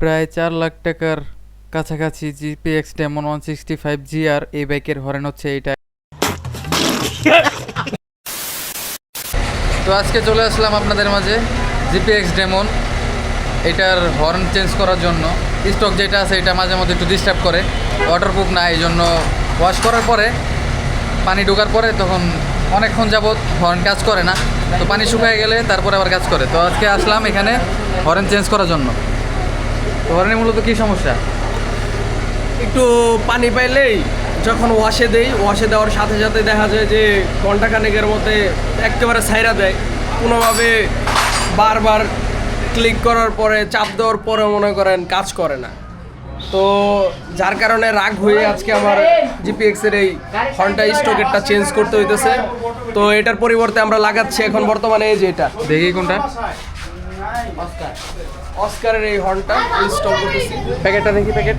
প্রায় চার লাখ টাকার কাছাকাছি GPX demon one sixty five GR এই বাইকের হরেন হচ্ছে এইটা। তো আজকে চলে আসলাম আপনাদের মাঝে জিপিএক্স ডেমন। এটার হর্ন চেঞ্জ করার জন্য। স্টক যেটা আছে এটা মাঝে মধ্যে একটু ডিস্টার্ব করে। ওয়াটারপ্রুফ না, এই জন্য ওয়াশ করার পরে, পানি ঢোকার পরে তখন অনেকক্ষণ যাবৎ হর্ন কাজ করে না। তো পানি শুকায় গেলে তারপরে আবার কাজ করে। তো আজকে আসলাম এখানে হর্ন চেঞ্জ করার জন্য। তো মূলত কী সমস্যা? একটু পানি পাইলেই যখন ওয়াশে দেই, ওয়াশে দেওয়ার সাথে সাথে দেখা যায় যে ঘণ্টা খানেকের মধ্যে একেবারে সাইরা দেয়। কোনোভাবে বারবার ক্লিক করার পরে, চাপ দেওয়ার পরে মনে করেন কাজ করে না। তো যার কারণে রাগ হয়ে আজকে আমার জিপিএক্স এর এই হর্নটা স্টকেরটা চেঞ্জ করতে হইতেছে। তো এটার পরিবর্তে আমরা লাগাচ্ছি এখন বর্তমানে এই যে এটা। দেখি কোনটা। অস্কারের এই হর্নটা ইনস্টল করতেছি। প্যাকেটটা দেখি প্যাকেট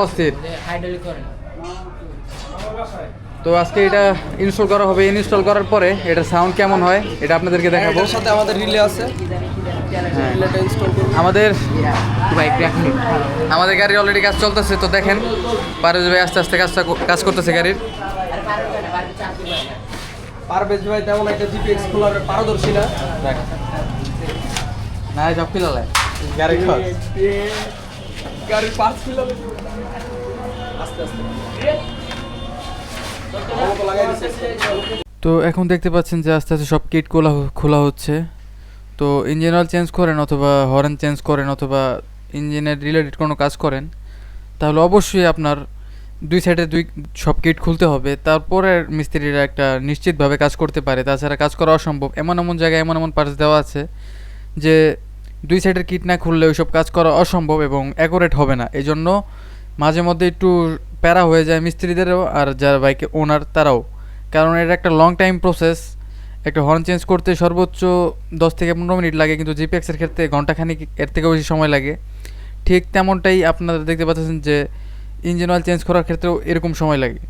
অস্থির। তো আজকে এটা ইনস্টল করা হবে। ইনস্টল করার পরে এটা সাউন্ড কেমন হয় এটা আপনাদেরকে দেখাবো। এটার সাথে আমাদের রিলে আছে। করব আমাদের আমাদের গাড়ি অলরেডি কাজ চলতেছে তো দেখেন। পারে ভাই আস্তে আস্তে কাজটা কাজ করতেছে গাড়ির। পারভেজ ভাই তেমন একটা জিপিএক্স খোলার পারদর্শী না। না সব কিলালে গাড়ি খরচ গাড়ির পার্টস ছিল আস্তে আস্তে। তো এখন দেখতে পাচ্ছেন যে আস্তে আস্তে সব কিট খোলা খোলা হচ্ছে। তো ইঞ্জিন অয়েল চেঞ্জ করেন অথবা হর্ন চেঞ্জ করেন অথবা ইঞ্জিনের রিলেটেড কোনো কাজ করেন, তাহলে অবশ্যই আপনার দুই সাইডে দুই সব কিট খুলতে হবে। তারপরে মিস্ত্রিরা একটা নিশ্চিতভাবে কাজ করতে পারে। তাছাড়া কাজ করা অসম্ভব। এমন এমন জায়গায় এমন এমন পার্টস দেওয়া আছে যে দুই সাইডের কিট না খুললে ওইসব কাজ করা অসম্ভব এবং অ্যাকোরেট হবে না। এই জন্য মাঝে মধ্যে একটু প্যারা হয়ে যায় মিস্ত্রিদেরও আর যারা বাইকে ওনার তারাও। কারণ এটা একটা লং টাইম প্রসেস একটা হর্ন চেঞ্জ করতে সর্বোচ্চ দশ থেকে পনেরো মিনিট লাগে কিন্তু জিপিএক্সের ক্ষেত্রে ঘন্টাখানিক এর থেকেও বেশি সময় লাগে। ঠিক তেমনটাই আপনারা দেখতে পাচ্ছেন যে ইঞ্জিন অয়েল চেঞ্জ করার ক্ষেত্রেও এরকম সময় লাগে।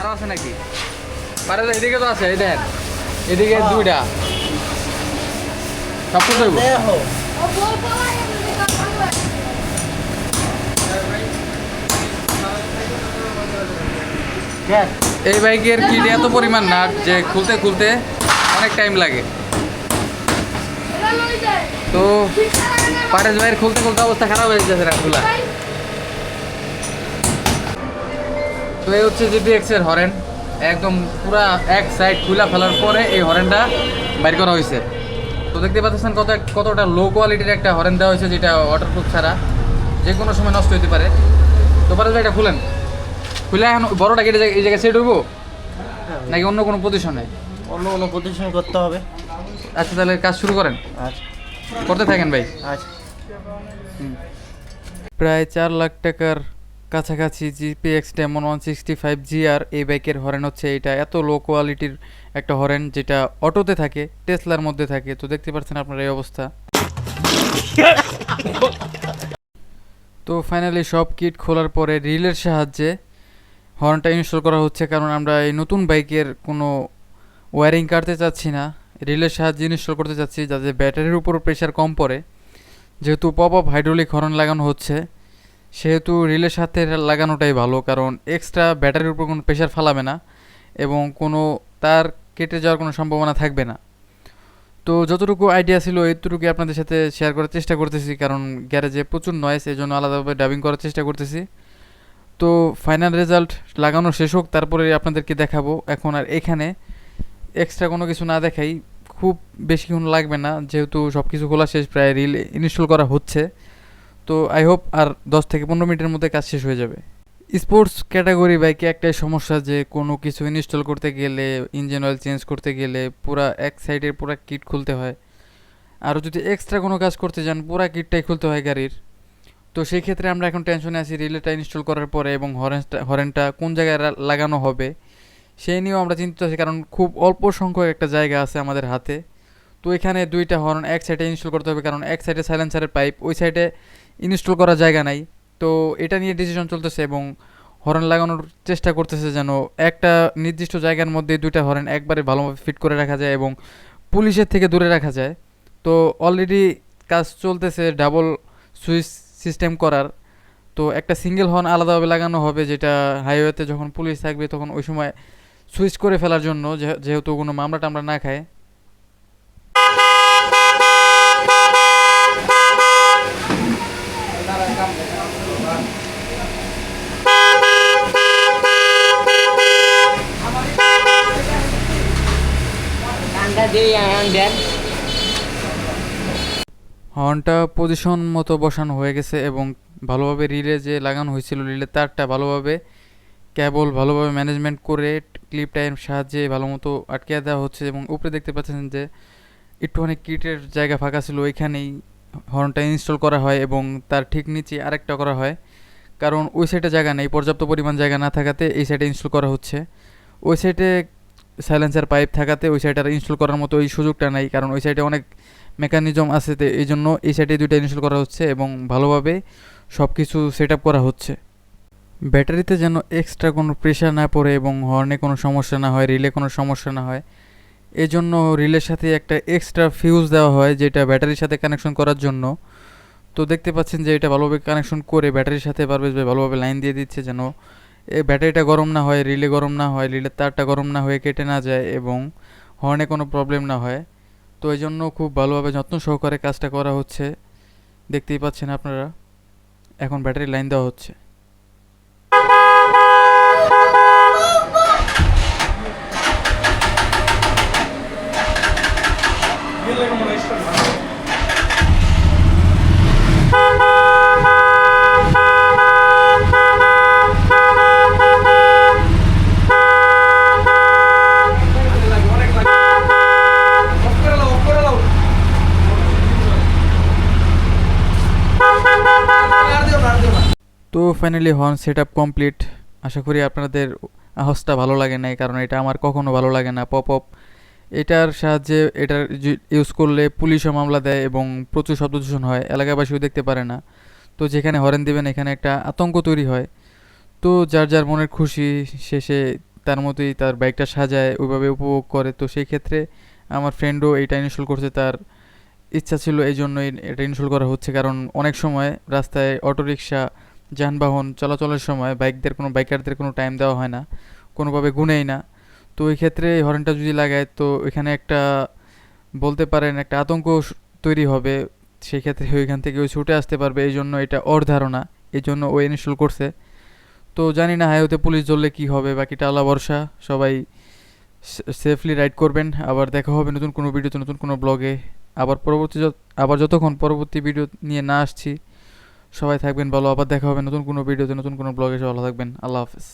আরও আছে নাকি? এদিকে তো আছে এই দেখেন। এদিকে দুইটা। সব কিছু হইব এই বাইকের কিট এত পরিমাণ নাট যে খুলতে খুলতে অনেক টাইম লাগে। তো পারেশ ভাইয়ের খুলতে খুলতে অবস্থা খারাপ হয়ে যাচ্ছে না খোলা তো এই হচ্ছে জিপিএক্স এর হরেন। একদম পুরা এক সাইড খুলা ফেলার পরে এই হরেনটা বাইর করা হয়েছে। তো দেখতে পাচ্ছেন কত কতটা লো কোয়ালিটির একটা হরেন দেওয়া হয়েছে যেটা ওয়াটারপ্রুফ ছাড়া। যে কোনো সময় নষ্ট হতে পারে। তো পারেশ ভাই এটা খুলেন। খুলে এখন বড়টা কেটে এই জায়গায় সেট হইব? নাকি অন্য কোনো পজিশনে অন্য কোনো প্রতিষ্ঠান করতে হবে। আচ্ছা তাহলে কাজ শুরু করেন। আচ্ছা। করতে থাকেন ভাই। আচ্ছা। প্রায় চার লাখ টাকার কাছাকাছি GPX demon one sixty five GR এই বাইকের হরেন হচ্ছে এটা। এত লো কোয়ালিটির একটা হরেন যেটা অটোতে থাকে টেসলার মধ্যে থাকে। তো দেখতে পাচ্ছেন আপনার এই অবস্থা। তো ফাইনালি সব কিট খোলার পরে রিলের সাহায্যে হর্নটা ইনস্টল করা হচ্ছে কারণ আমরা এই নতুন বাইকের কোনো ওয়্যারিং কাটতে চাচ্ছি না, রিলের সাহায্যে ইনস্টল করতে চাচ্ছি যাতে ব্যাটারির উপর প্রেশার কম পড়ে। যেহেতু পপ আপ হাইড্রোলিক হর্ন লাগানো হচ্ছে, সেহেতু রিলের সাথে লাগানোটাই ভালো কারণ এক্সট্রা ব্যাটারির উপর কোনো প্রেশার ফালাবে না এবং কোনো তার কেটে যাওয়ার কোনো সম্ভাবনা থাকবে না। তো যতটুকু আইডিয়া ছিল এতটুকু আপনাদের সাথে শেয়ার করার চেষ্টা করতেছি কারণ গ্যারেজে প্রচুর নয়েস এই জন্য আলাদাভাবে ডাবিং করার চেষ্টা করতেছি। তো ফাইনাল রেজাল্ট লাগানো শেষ হোক, তারপরে আপনাদেরকে দেখাবো। এখন আর এখানে এক্সট্রা কোনো কিছু না দেখাই, খুব বেশিক্ষণ লাগবে না, যেহেতু সব কিছু খোলা শেষ, প্রায় রিল ইনস্টল করা হচ্ছে। তো আই হোপ আর দশ থেকে পনেরো মিনিটের মধ্যে কাজ শেষ হয়ে যাবে। স্পোর্টস ক্যাটাগরি বাইকে একটাই সমস্যা যে, কোনো কিছু ইনস্টল করতে গেলে ইঞ্জিন অয়েল চেঞ্জ করতে গেলে পুরা এক সাইডের পুরা কিট খুলতে হয়। আর যদি এক্সট্রা কোনো কাজ করতে যান, পুরা কিটটাই খুলতে হয় গাড়ির। তো সেই ক্ষেত্রে আমরা এখন টেনশনে আছি রিলেটা ইনস্টল করার পরে এবং হরেনটা হরেনটা কোন জায়গায় লাগানো হবে, সেই নিয়েও আমরা চিন্তিত আছি, কারণ খুব অল্প সংখ্যক একটা জায়গা আছে আমাদের হাতে। তো এখানে দুইটা হর্ন এক সাইডে ইনস্টল করতে হবে, কারণ এক সাইডে সাইলেন্সারের পাইপ ওই সাইডে ইনস্টল করার জায়গা নাই। তো এটা নিয়ে ডিসিশন চলতেছে এবং হর্ন লাগানোর চেষ্টা করতেছে যেন একটা নির্দিষ্ট জায়গার মধ্যে দুইটা হর্ন একবারে ভালোভাবে ফিট করে রাখা যায় এবং পুলিশের থেকে দূরে রাখা যায়। তো অলরেডি কাজ চলতেছে ডাবল সুইচ সিস্টেম করার। তো একটা সিঙ্গেল হর্ন আলাদাভাবে লাগানো হবে, যেটা হাইওয়েতে যখন পুলিশ থাকবে তখন ওই সময় সুইচ করে ফেলার জন্য যেহেতু কোনো মামলা টামলা না খায়। হর্নটা পজিশন মতো বসানো হয়ে গেছে এবং ভালোভাবে রিলে যে লাগানো হয়েছিল রিলে তারটা ভালোভাবে কেবল ভালোভাবে ম্যানেজমেন্ট করে ক্লিপ টাইম সাহায্যে ভালো মতো আটকে দেওয়া হচ্ছে এবং উপরে দেখতে পাচ্ছেন যে একটুখানি কিটের জায়গা ফাঁকা ছিল, ওইখানেই হর্নটা ইনস্টল করা হয় এবং তার ঠিক নিচে আরেকটা করা হয়। কারণ ওই সাইডে জায়গা নেই, পর্যাপ্ত পরিমাণ জায়গা না থাকাতে এই সাইডে ইনস্টল করা হচ্ছে। ওই সাইডে সাইলেন্সার পাইপ থাকাতে ওই সাইডে ইনস্টল করার মতো ওই সুযোগটা নাই, কারণ ওই সাইডে অনেক মেকানিজম আছে এই জন্য এই সাইডে দুইটা ইনস্টল করা হচ্ছে এবং ভালোভাবে সব কিছু সেট করা হচ্ছে। ব্যাটারিতে যেন এক্সট্রা কোনো প্রেশার না পড়ে এবং হর্নে কোনো সমস্যা না হয় রিলে কোনো সমস্যা না হয় এই জন্য রিলের সাথে একটা এক্সট্রা ফিউজ দেওয়া হয় যেটা ব্যাটারির সাথে কানেকশন করার জন্য। তো দেখতে পাচ্ছেন যে এটা ভালোভাবে কানেকশন করে ব্যাটারির সাথে পারভেজ ভাই ভালোভাবে লাইন দিয়ে দিচ্ছে যেন এই ব্যাটারিটা গরম না হয় রিলে গরম না হয় রিলের তারটা গরম না হয়ে কেটে না যায় এবং হর্নে কোনো প্রবলেম না হয়। তো এই জন্য খুব ভালোভাবে যত্ন সহকারে কাজটা করা হচ্ছে। দেখতেই পাচ্ছেন আপনারা। এখন ব্যাটারি লাইন দেওয়া হচ্ছে অনেক লাগে অফ করে লাও অফ করে লাও আর দিও না আর দিও না তো finally horn set up complete আশা করি আপনাদের আওয়াজটা ভালো লাগে নাই, কারণ এটা আমার কখনো ভালো লাগে না। পপ অপ এটার সাহায্যে এটার ইউজ করলে পুলিশও মামলা দেয় এবং প্রচুর শব্দ দূষণ হয়, এলাকাবাসীও দেখতে পারে না। তো যেখানে হরেন দিবেন, এখানে একটা আতঙ্ক তৈরি হয়। তো যার যার মনের খুশি শেষে তার মতোই তার বাইকটা সাজায়, ওইভাবে উপভোগ করে। তো সেই ক্ষেত্রে আমার ফ্রেন্ডও এইটা ইনস্টল করছে, তার ইচ্ছা ছিল এই জন্যই এটা ইনস্টল করা হচ্ছে। কারণ অনেক সময় রাস্তায় অটোরিকশা যানবাহন চলাচলের সময় বাইকদের কোনো, বাইকারদের কোনো টাইম দেওয়া হয় না, কোনোভাবে গুনেই না। তো ওই ক্ষেত্রে এই হর্নটা যদি লাগায়, তো এখানে একটা বলতে পারেন একটা আতঙ্ক তৈরি হবে। সেই ক্ষেত্রে ওইখান থেকে ওই ছুটে আসতে পারবে। এই জন্য এটা ওর ধারণা। এই জন্য ও ইনস্টল করছে। তো জানি না হাইওতে পুলিশ ধরলে কী হবে, বাকিটা আল্লাহ ভরসা। সবাই সেফলি রাইড করবেন। আবার দেখা হবে নতুন কোনো ভিডিওতে, নতুন কোনো ব্লগে আবার পরবর্তী আবার যতক্ষণ পরবর্তী ভিডিও নিয়ে না আসছি সবাই থাকবেন, ভালো আবার দেখা হবে নতুন কোনো ভিডিওতে নতুন কোনো ব্লগে সবাই ভালো থাকবেন। আল্লাহ হাফেজ।